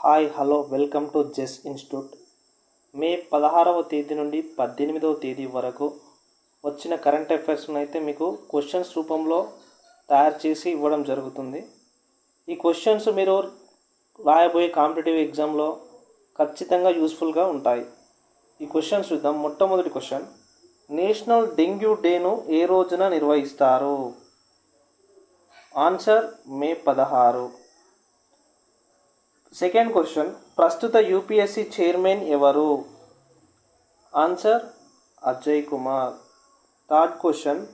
Hi hello welcome to జెస్ institute. May పదహారవ తేదీ నుండి పద్దెనిమిదవ తేదీ వరకు వచ్చిన కరెంట్ అఫైర్స్ను అయితే మీకు క్వశ్చన్స్ రూపంలో తయారు చేసి ఇవ్వడం జరుగుతుంది. ఈ క్వశ్చన్స్ మీరు రాయబోయే కాంపిటేటివ్ ఎగ్జామ్లో ఖచ్చితంగా యూస్ఫుల్గా ఉంటాయి. ఈ క్వశ్చన్స్ చూద్దాం. మొట్టమొదటి క్వశ్చన్. నేషనల్ డెంగ్యూ డేను ఏ రోజున నిర్వహిస్తారు? ఆన్సర్ మే పదహారు. సెకండ్ క్వశ్చన్ ప్రస్తుత యూపీఎస్సి చైర్మన్ ఎవరు? Answer Ajay Kumar. Third question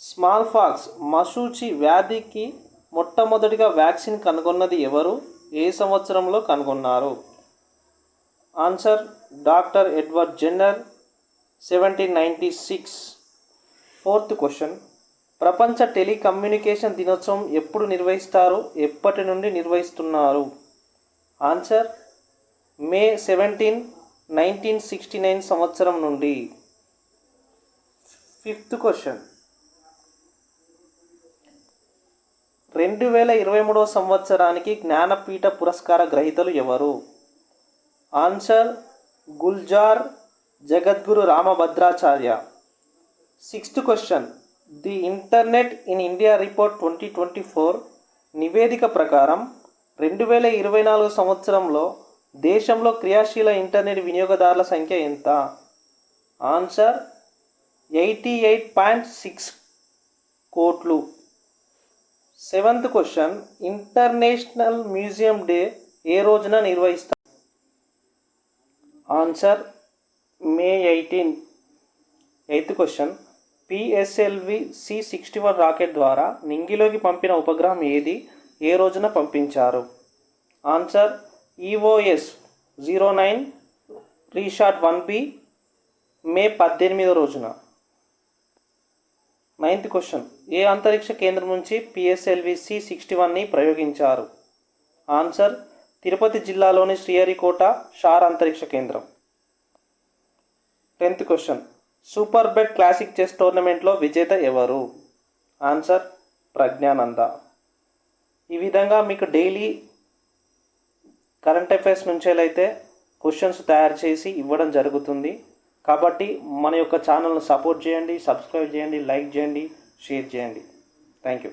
smallpox మసూచి వ్యాధికి మొట్టమొదటిగా వ్యాక్సిన్ కనుగొన్నది ఎవరు? ఏ సంవత్సరంలో కనుగొన్నారు? Answer doctor Edward Jenner seventeen ninety six. Fourth question ప్రపంచ టెలికమ్యూనికేషన్ దినోత్సవం ఎప్పుడు నిర్వహిస్తారు ఎప్పటి నుండి నిర్వహిస్తున్నారు? Answer May seventeen nineteen sixty nine సంవత్సరం నుండి. Fifth question. రెండు వేల ఇరవై మూడవ సంవత్సరానికి జ్ఞానపీఠ పురస్కార గ్రహీతలు ఎవరు? Answer Gulzar Jagadguru Rambhadracharya. Sixth question. The internet in India report twenty twenty four నివేదిక ప్రకారం రెండు వేల ఇరవై నాలుగు సంవత్సరంలో దేశంలో క్రియాశీల ఇంటర్నెట్ వినియోగదారుల సంఖ్య ఎంత? Answer eighty eight point six కోట్లు. Seventh question international museum day ఏ రోజున నిర్వహిస్తారు? Answer May eighteen. Eighth question PSLV C sixty one rocket ద్వారా నింగిలోకి పంపిన ఉపగ్రహం ఏది? ఏ రోజున పంపించారు? Answer EOS zero nine RISAT one B May పద్దెనిమిదో రోజున. Ninth question. ఏ అంతరిక్ష కేంద్రం నుంచి పిఎస్ఎల్వి సి సిక్స్టీ వన్ని ప్రయోగించారు? ఆన్సర్ తిరుపతి జిల్లాలోని శ్రీహరికోట షార్ అంతరిక్ష కేంద్రం. Tenth question. Super bet classic chess టోర్నమెంట్లో విజేత ఎవరు? ఆన్సర్ ప్రజ్ఞానంద. ఈ విధంగా మీకు డైలీ కరెంట్ అఫైర్స్ నుంచేలైతే క్వశ్చన్స్ తయారు చేసి ఇవ్వడం జరుగుతుంది. కాబట్టి మన యొక్క ఛానల్ను సపోర్ట్ చేయండి సబ్స్క్రైబ్ చేయండి లైక్ చేయండి షేర్ చేయండి. Thank you.